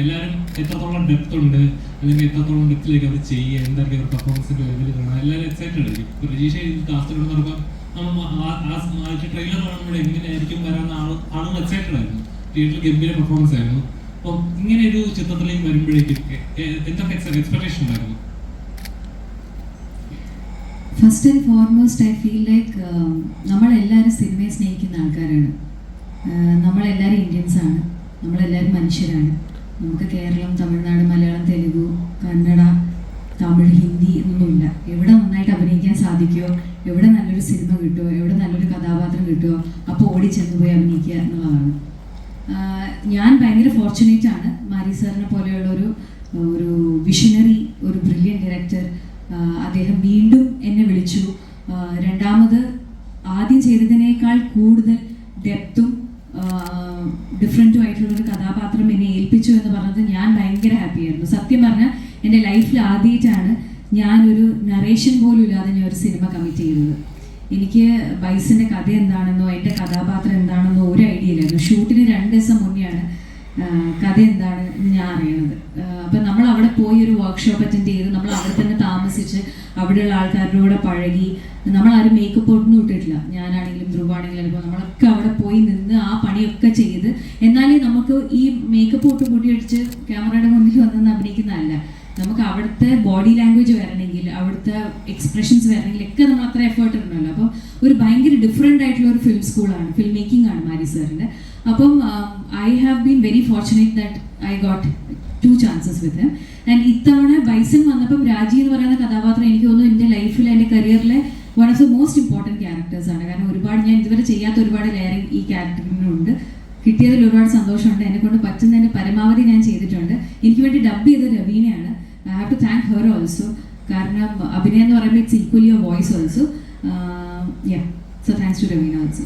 എല്ലാവരും എത്രത്തോളം ഡെപ്ത് ഉണ്ട് അല്ലെങ്കിൽ എത്രത്തോളം ഡെപ്തിലേക്ക് അവർ ചെയ്യുക എന്തൊക്കെ അവർ പെർഫോമൻസിന്റെ ലെവൽ കാണാൻ എല്ലാവരും എക്സൈറ്റഡ് ആയിരിക്കും ഇത് കാസ്റ്റ് പറയുമ്പോൾ നമ്മൾ ട്രെയിലർ കാണുമ്പോൾ എങ്ങനെയായിരിക്കും വരാൻ ആൾ എക്സൈറ്റഡ് ആയിരുന്നു. തിയേറ്ററിൽ ഗംഭീര പെർഫോമൻസ് ആയിരുന്നു. അപ്പം ഇങ്ങനെ ഒരു ചിത്രത്തിലേക്ക് വരുമ്പോഴേക്കും എന്തൊക്കെ എക്സ്പെക്ടേഷൻ ഉണ്ടായിരുന്നു? First and foremost I feel like നമ്മളെല്ലാവരും സിനിമയെ സ്നേഹിക്കുന്ന ആൾക്കാരാണ്. ആഹ് നമ്മളെല്ലാവരും ഇന്ത്യൻസ് ആണ്. നമ്മളെല്ലാവരും മനുഷ്യരാണ്. നമുക്ക് കേരളം തമിഴ്നാട് മലയാളം തെലുഗു കന്നഡ തമിഴ് ഹിന്ദി എന്നൊന്നുമില്ല എവിടെ നന്നായിട്ട് അഭിനയിക്കാൻ സാധിക്കുമോ എവിടെ നല്ലൊരു സിനിമ കിട്ടുമോ എവിടെ നല്ലൊരു കഥാപാത്രം കിട്ടുമോ അപ്പോൾ ഓടി ചെന്ന് പോയി അഭിനയിക്കുക എന്നുള്ളതാണ്. ഞാൻ ഭയങ്കര ഫോർച്ചുനേറ്റ് ആണ്. മാരി സാറിനെ പോലെയുള്ള ഒരു ഒരു വിഷനറി ഒരു ബ്രില്യൻ ഡയറക്ടർ അദ്ദേഹം വീണ്ടും എന്നെ വിളിച്ചു. രണ്ടാമത് ആദ്യം ചെയ്തതിനേക്കാൾ കൂടുതൽ ഡെപ്തും ഡിഫറെന്റും ആയിട്ടുള്ള ഒരു കഥാപാത്രം എന്നെ ഏൽപ്പിച്ചു എന്ന് പറഞ്ഞത് ഞാൻ ഭയങ്കര ഹാപ്പിയായിരുന്നു സത്യം പറഞ്ഞാൽ എന്റെ ലൈഫിൽ ആദ്യമായിട്ടാണ് ഞാനൊരു നറേഷൻ പോലും ഇല്ലാതെ ഞാൻ ഒരു സിനിമ കമ്മിറ്റ് ചെയ്തത്. എനിക്ക് ബൈസിന്റെ കഥ എന്താണെന്നോ എന്റെ കഥാപാത്രം എന്താണെന്നോ ഒരു ഐഡിയ ഇല്ലായിരുന്നു. ഷൂട്ടിന് രണ്ട് ദിവസം മുന്നെയാണ് കഥ എന്താണ് ഞാൻ അറിയണത്. അപ്പം നമ്മൾ അവിടെ പോയി ഒരു വർക്ക്ഷോപ്പ് അറ്റൻഡ് ചെയ്ത് നമ്മൾ അവിടെ തന്നെ താമസിച്ച് അവിടെയുള്ള ആൾക്കാരുടെ പഴകി നമ്മൾ ആരും മേക്കപ്പ് ഒന്നും ഇട്ടിട്ടില്ല. ഞാനാണെങ്കിലും ധ്രുവാണെങ്കിലും നമ്മളൊക്കെ അവിടെ പോയി നിന്ന് എന്നാലേ നമുക്ക് ഈ മേക്കപ്പ് ഒട്ടും കൂട്ടി അടിച്ച് ക്യാമറയുടെ മുന്നിൽ വന്നെന്ന് അഭിനയിക്കുന്നതല്ല. നമുക്ക് അവിടുത്തെ ബോഡി ലാംഗ്വേജ് വരണമെങ്കിൽ അവിടുത്തെ എക്സ്പ്രഷൻസ് വരണമെങ്കിൽ ഒക്കെ നമ്മൾ അത്ര എഫേർട്ട് ഉണ്ടല്ലോ അപ്പോൾ ഒരു ഭയങ്കര ഡിഫറെന്റ് ആയിട്ടുള്ള ഒരു ഫിലിം സ്കൂളാണ് ഫിലിം മേക്കിംഗ് ആണ് മാരി സാറിന്റെ. അപ്പം I have been very fortunate that I got to chances with and ഇത്തവണ ബൈസൺ വന്നപ്പം രാജി എന്ന് പറയുന്ന കഥാപാത്രം എനിക്ക് തോന്നുന്നു എന്റെ ലൈഫിൽ എന്റെ കരിയറിലെ one of the most important ക്യാരക്ടേഴ്സാണ് കാരണം ഒരുപാട് ഞാൻ ഇതുവരെ ചെയ്യാത്ത ഒരുപാട് ലെയറിങ് ഈ ക്യാരക്ടറിനുണ്ട് കിട്ടിയതിൽ ഒരുപാട് സന്തോഷമുണ്ട്. എന്നെ കൊണ്ട് പറ്റുന്നതിന്റെ പരമാവധി ഞാൻ ചെയ്തിട്ടുണ്ട്. എനിക്ക് വേണ്ടി ഡബ് ചെയ്ത രവീനയാണ് I have to thank her also കാരണം അഭിനയം എന്ന് പറയുമ്പോൾ it's equally your voice also yeah so thanks to Raveena also